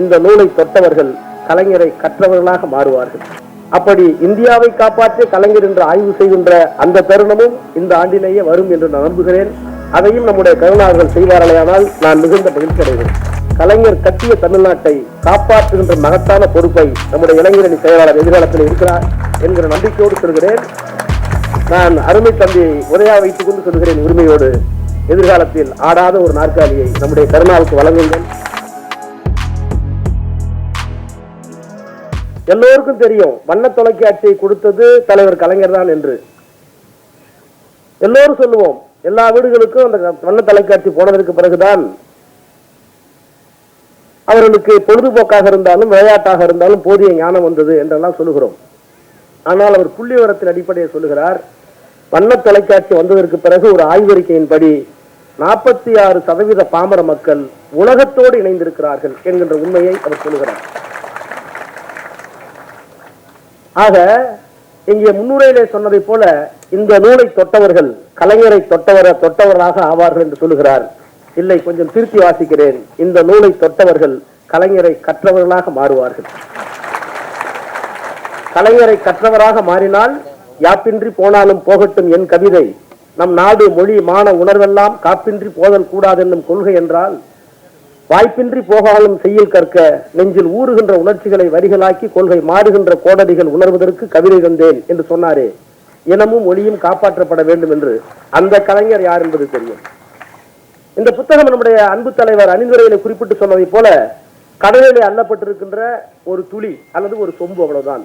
இந்த நூலை தொட்டவர்கள் கலைஞரை கற்றவர்களாக மாறுவார்கள். அப்படி இந்தியாவை காப்பாற்றிய கலைஞர் என்று ஆய்வு செய்கின்ற அந்த தருணமும் இந்த ஆண்டிலேயே வரும் என்று நான் நம்புகிறேன். அதையும் நம்முடைய கருணார்கள் செய்வார்களேயானால் நான் மிகுந்த மகிழ்ச்சி அடைகிறேன். கலைஞர் கட்டிய தமிழ்நாட்டை காப்பாற்றுகின்ற மகத்தான பொறுப்பை நம்முடைய இளைஞரணி செயலாளர் எதிர்காலத்தில் இருக்கிறார் என்கிற நம்பிக்கையோடு சொல்கிறேன். நான் அருமை தம்பியை உரையா வைத்துக் கொண்டு சொல்கிறேன் உரிமையோடு. எதிர்காலத்தில் ஆடாத ஒரு நாற்காலியை நம்முடைய கருணாவுக்கு வழங்குங்கள். எல்லோருக்கும் தெரியும். வண்ண தொலைக்காட்சியை கொடுத்தது தலைவர் கலைஞர் தான் என்று. எல்லோரும் சொல்லுவோம் எல்லா வீடுகளுக்கும் அந்த வண்ண தொலைக்காட்சி போனதற்கு பிறகுதான் அவர்களுக்கு பொழுதுபோக்காக இருந்தாலும் விளையாட்டாக இருந்தாலும் போதிய ஞானம் வந்தது என்றெல்லாம் சொல்லுகிறோம். ஆனால் அவர் புள்ளி விவரத்தின் சொல்லுகிறார் வண்ண தொலைக்காட்சி வந்ததற்கு பிறகு ஒரு ஆய்வறிக்கையின்படி நாற்பத்தி ஆறு சதவீத பாமர மக்கள் உலகத்தோடு இணைந்திருக்கிறார்கள் என்கின்ற உண்மையை அவர் சொல்லுகிறார். ஆக இங்கே முன்னுரையிலே சொன்னதை போல இந்த நூலை தொட்டவர்கள் கலைஞரை தொட்டவர தொட்டவராக ஆவார்கள் என்று சொல்லுகிறார். இல்லை கொஞ்சம் திருத்தி வாசிக்கிறேன். இந்த நூலை தொட்டவர்கள் கலைஞரை கற்றவர்களாக மாறுவார்கள். கலைஞரை கற்றவராக மாறினால் யாப்பின்றி போனாலும் போகட்டும் என் கவிதை. நம் நாடு மொழி மான உணர்வெல்லாம் காப்பின்றி போதல் கூடாது என்னும் கொள்கை என்றால் வாய்ப்பின்றி போகாலும் செய்யில் கற்க நெஞ்சில் ஊறுகின்ற உணர்ச்சிகளை வரிகளாக்கி கொள்கை மாறுகின்ற கோடடிகள் உணர்வதற்கு கவிதை தந்தேன் என்று சொன்னாரே. இனமும் ஒளியும் காப்பாற்றப்பட வேண்டும் என்று அந்த கலைஞர் யார் என்பது தெரியும். இந்த புத்தகம் நம்முடைய அன்பு தலைவர் அணிந்துரையில குறிப்பிட்டு சொன்னதை போல கடலிலே அள்ளப்பட்டிருக்கின்ற ஒரு துளி அல்லது ஒரு சொம்பு அவ்வளவுதான்.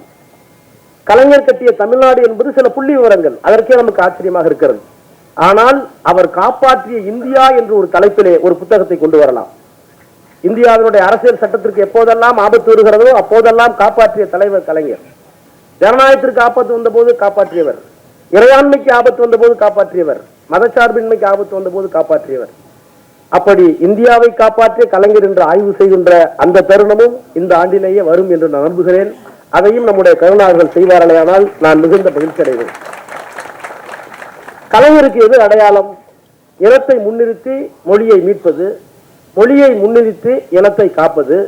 கலைஞர் கட்டிய தமிழ்நாடு என்பது சில புள்ளி விவரங்கள். அதற்கே நமக்கு ஆச்சரியமாக இருக்கிறது. ஆனால் அவர் காப்பாற்றிய இந்தியா என்று ஒரு தலைப்பிலே ஒரு புத்தகத்தை கொண்டு வரலாம். இந்தியாவினுடைய அரசியல் சட்டத்திற்கு எப்போதெல்லாம் ஆபத்து வருகிறதோ அப்போதெல்லாம் காப்பாற்றிய தலைவர் கலைஞர். ஜனநாயகத்திற்கு ஆபத்து வந்தபோது காப்பாற்றியவர். இறையாண்மைக்கு ஆபத்து வந்தபோது காப்பாற்றியவர். மதச்சார்பின்மைக்கு ஆபத்து வந்தபோது காப்பாற்றியவர். அப்படி இந்தியாவை காப்பாற்றிய கலைஞர் என்று ஆய்வு செய்கின்ற அந்த தருணமும் இந்த ஆண்டிலேயே வரும் என்று நான் நம்புகிறேன். அதையும் நம்முடைய கருணார்கள் செய்வார்களேயானால் நான் மிகுந்த மகிழ்ச்சி அடைவேன் கலைஞருக்கு எது அடையாளம்? இனத்தை முன்னிறுத்தி மொழியை மீட்பது மொழியை முன்னிறுத்தி இனத்தை காப்பது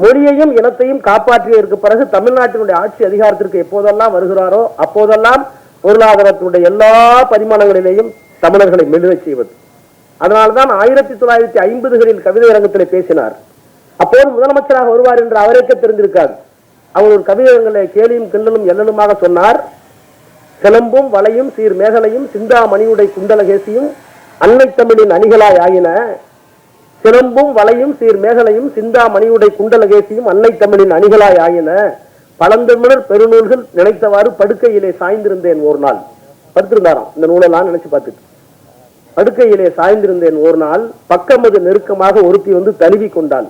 மொழியையும் இனத்தையும் காப்பாற்றியதற்கு பிறகு தமிழ்நாட்டினுடைய ஆட்சி அதிகாரத்திற்கு எப்போதெல்லாம் வருகிறாரோ அப்போதெல்லாம் பொருளாதாரத்தினுடைய எல்லா பரிமாணங்களிலேயும் தமிழர்களை மெழுகச் செய்வது. அதனால்தான் ஆயிரத்தி தொள்ளாயிரத்தி ஐம்பதுகளில் கவிதை அரங்கத்திலே பேசினார். அப்போது முதலமைச்சராக வருவார் என்று அவருக்கே தெரிந்திருக்காது. அவர் ஒரு கவிதைகளை கேலியும் கிண்டலும் எல்லலுமாக சொன்னார். சிலம்பும் வலையும் சீர் மேகலையும் சிந்தாமணியுடை குண்டலகேசியும் அன்னை தமிழின் அணிகளாய் ஆகின சிலம்பும் வளையும் சீர் மேகலையும் சிந்தாமணியுடை குண்டலகேசியும் அன்னை தமிழின் அணிகளாய் ஆயின. பழந்தமிழர் பெருநூல்கள் நினைத்தவாறு படுக்கையிலே சாய்ந்திருந்தேன் ஒரு நாள் படுத்திருந்தாராம். இந்த நூலெல்லாம் நினைச்சு பார்த்துட்டு. படுக்கையிலே சாய்ந்திருந்தேன் ஒரு நாள் பக்கமது நெருக்கமாக ஒருத்தி வந்து தழுவி கொண்டாள்.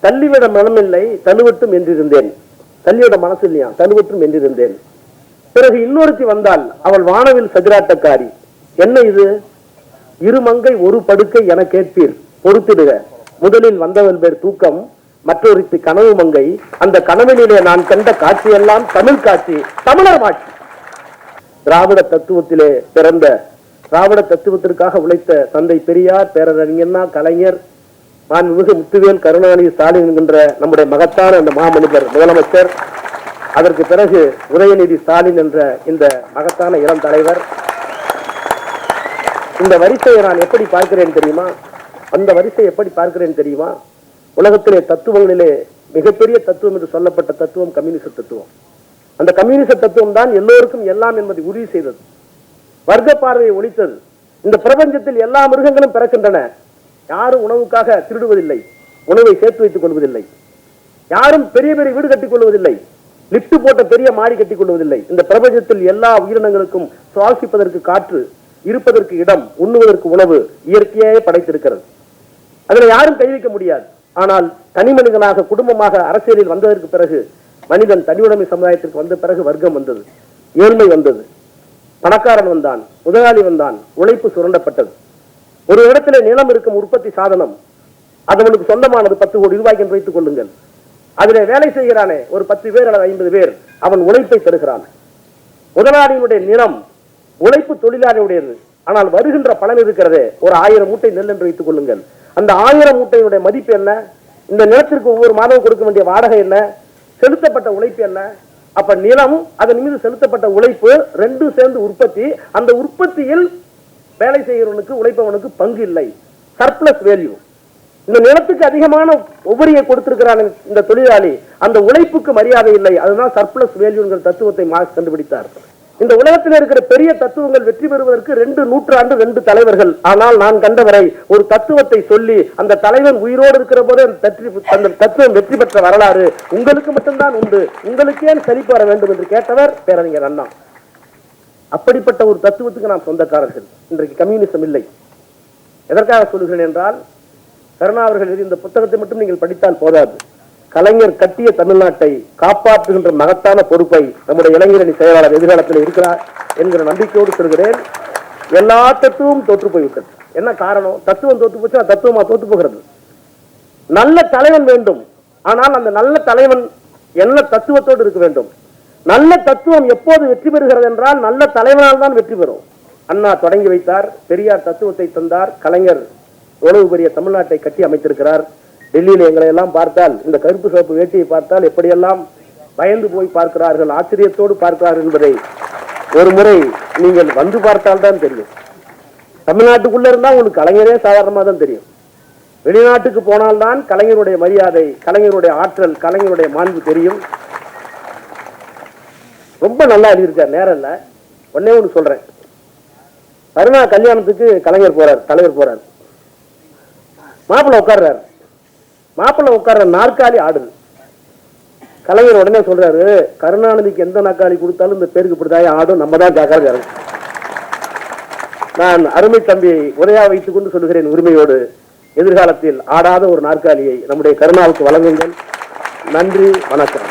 தள்ளிவிட மனமில்லை தழுவட்டும் என்றிருந்தேன். தள்ளிவிட மனசு இல்லையா? தழுவட்டும் என்றிருந்தேன். பிறகு இன்னொருத்தி வந்தால் அவள் வானவில் சதிராட்டக்காரி என்ன இது? இருமங்கை ஒரு படுக்கை என கேட்பீர். பொறுத்திடுக. முதலில் வந்தவள் பேர் தூக்கம் மற்றொருத்தி கனவு மங்கை. அந்த கனவினிலே நான் கண்ட காட்சியெல்லாம் தமிழ் காட்சி தமிழர் மாட்சி திராவிட தத்துவத்திலே பிறந்த திராவிட தத்துவத்திற்காக உழைத்த தந்தை பெரியார் பேரறிஞர்னா கலைஞர் மாண்புமிகு முத்துவேல் கருணாநிதி ஸ்டாலின் என்கின்ற நம்முடைய மகத்தான அந்த மாமனிதர் முதலமைச்சர். அதற்கு பிறகு உதயநிதி ஸ்டாலின் என்ற இந்த மகத்தான இளம் தலைவர். இந்த வரிசையை நான் எப்படி பார்க்கிறேன் தெரியுமா? அந்த வரிசை எப்படி பார்க்கிறேன் தெரியுமா? உலகத்திலே தத்துவங்களிலே மிகப்பெரிய தத்துவம் என்று சொல்லப்பட்ட தத்துவம் கம்யூனிச தத்துவம். அந்த கம்யூனிச தத்துவம் தான் எல்லோருக்கும் எல்லாம் என்பதை உறுதி செய்தது. வர்க்க பார்வையை ஒழித்தது. இந்த பிரபஞ்சத்தில் எல்லா மிருகங்களும் பிறக்கின்றன. யாரும் உணவுக்காக திருடுவதில்லை. உணவை சேர்த்து வைத்துக் கொள்வதில்லை. யாரும் பெரிய பெரிய வீடு கட்டிக் கொள்வதில்லை. லிப்ட் போட்ட பெரிய மாடி கட்டிக் கொள்வதில்லை. இந்த பிரபஞ்சத்தில் எல்லா உயிரினங்களுக்கும் சுவாசிப்பதற்கு காற்று இருப்பதற்கு இடம் உண்ணுவதற்கு உணவு இயற்கையே படைத்திருக்கிறது. அதுல யாரும் கை வைக்க முடியாது. ஆனால் தனி மனிதனாக குடும்பமாக அரசியலில் வந்ததற்கு பிறகு மனிதன் தனியுடைமை சமுதாயத்திற்கு வந்த பிறகு வர்க்கம் வந்தது ஏழ்மை வந்தது. பணக்காரன் வந்தான் முதலாளி வந்தான் உழைப்பு சுரண்டப்பட்டது. ஒரு இடத்துல நிலம் இருக்கும் உற்பத்தி சாதனம் அது சொந்தமானது பத்து கோடி ரூபாய்க்கு என்று வைத்துக் கொள்ளுங்கள். அதில் வேலை செய்கிறானே ஒரு பத்து பேர் அல்லது ஐம்பது பேர் அவன் உழைப்பை தருகிறான். முதலாளியினுடைய நிலம் உழைப்பு தொழிலாளியுடையது ஆனால் வருகின்ற பலன் இருக்கிறதே. ஒரு ஆயிரம் மூட்டை நெல் என்று வைத்துக் கொள்ளுங்கள். அந்த ஆயிரம் மூட்டையுடைய மதிப்பு என்ன? இந்த நிலத்திற்கு ஒவ்வொரு மாதம் கொடுக்க வேண்டிய வாடகை என்ன? செலுத்தப்பட்ட உழைப்பு என்ன? அப்ப நிலம் அதன் மீது செலுத்தப்பட்ட உழைப்பு ரெண்டும் சேர்ந்து உற்பத்தி அந்த உற்பத்தியில் வேலை செய்கிறவனுக்கு உழைப்பவனுக்கு பங்கு இல்லை. சர்ப்ளஸ் வேல்யூ இந்த நிலத்துக்கு அதிகமான உபரியை கொடுத்திருக்கிறான் இந்த தொழிலாளி. அந்த உழைப்புக்கு மரியாதை இல்லை. அதுதான் சர்ப்ளஸ் வேல்யூங்கிற தத்துவத்தை மார்க்ஸ் கண்டுபிடித்தார். இந்த உலகத்தில் இருக்கிற பெரிய தத்துவங்கள் வெற்றி பெறுவதற்கு ரெண்டு நூற்றாண்டு ரெண்டு தலைவர்கள். ஆனால் நான் கண்டவரை ஒரு தத்துவத்தை சொல்லி அந்த தலைவன் உயிரோடு இருக்கிற போதே அந்த அந்த தத்துவம் வெற்றி பெற்ற வரலாறு உங்களுக்கு மட்டும்தான் உண்டு. உங்களுக்கே சரிபார செழிப்பு வர வேண்டும் என்று கேட்டவர் பேரறிஞர் அண்ணா. அப்படிப்பட்ட ஒரு தத்துவத்துக்கு நாம் சொந்தக்காரர்கள். இன்றைக்கு கம்யூனிசம் இல்லை. எதற்காக சொல்லுகிறேன் என்றால் கருணா அவர்கள் எழுதிய இந்த புத்தகத்தை மட்டும் நீங்கள் படித்தால் போதாது. கலைஞர் கட்டிய தமிழ்நாட்டை காப்பாற்றுகின்ற மகத்தான பொறுப்பை நம்முடைய இளைஞரணி செயலாளர் எதிர்காலத்தில் இருக்கிறார் என்கிற நம்பிக்கையோடு சொல்கிறேன். எல்லா தத்துவமும் தோற்று போய்விட்டது. என்ன காரணம்? தத்துவம் தோற்று போச்சு தத்துவமா தோற்று போகிறது. நல்ல தலைவன் வேண்டும். ஆனால் அந்த நல்ல தலைவன் என்ன தத்துவத்தோடு இருக்க வேண்டும்? நல்ல தத்துவம் எப்போது வெற்றி பெறுகிறது என்றால் நல்ல தலைவனால் தான் வெற்றி பெறும். அண்ணா தொடங்கி வைத்தார். பெரியார் தத்துவத்தை தந்தார். கலைஞர் எவ்வளவு பெரிய தமிழ்நாட்டை கட்டி அமைத்திருக்கிறார். டெல்லியில் எங்களை எல்லாம் பார்த்தால் இந்த கருப்பு சிவப்பு வேட்டியை பார்த்தால் எப்படியெல்லாம் பயந்து போய் பார்க்கிறார்கள் ஆச்சரியத்தோடு பார்க்கிறார்கள் என்பதை ஒரு முறை நீங்கள் வந்து பார்த்தால் தான் தெரியும். தமிழ்நாட்டுக்குள்ள இருந்தால் உங்களுக்கு கலைஞரே சாதாரணமாக தான் தெரியும். வெளிநாட்டுக்கு போனால்தான் கலைஞருடைய மரியாதை கலைஞருடைய ஆற்றல் கலைஞருடைய மாண்பு தெரியும். ரொம்ப நல்லா எழுதியிருக்கார் நேரம் இல்லை. ஒன்னே ஒன்று சொல்கிறேன் கருணா கல்யாணத்துக்கு கலைஞர் போறார் தலைவர் போறார். மாப்பிள்ளை உட்கார்றாரு. மாப்பிள்ளை உட்கார்ற நாற்காலி ஆடுது. கலைஞர் உடனே சொல்றாரு கருணாநிதிக்கு எந்த நாற்காலி கொடுத்தாலும் இந்த பேருக்கு இப்படிதான் ஆடும் நம்ம தான் ஜாக்கிரதை நான் அருமை தம்பியை உரையா வைத்துக் கொண்டு சொல்லுகிறேன் உரிமையோடு. எதிர்காலத்தில் ஆடாத ஒரு நாற்காலியை நம்முடைய கருணாவுக்கு வழங்குங்கள். நன்றி வணக்கம்.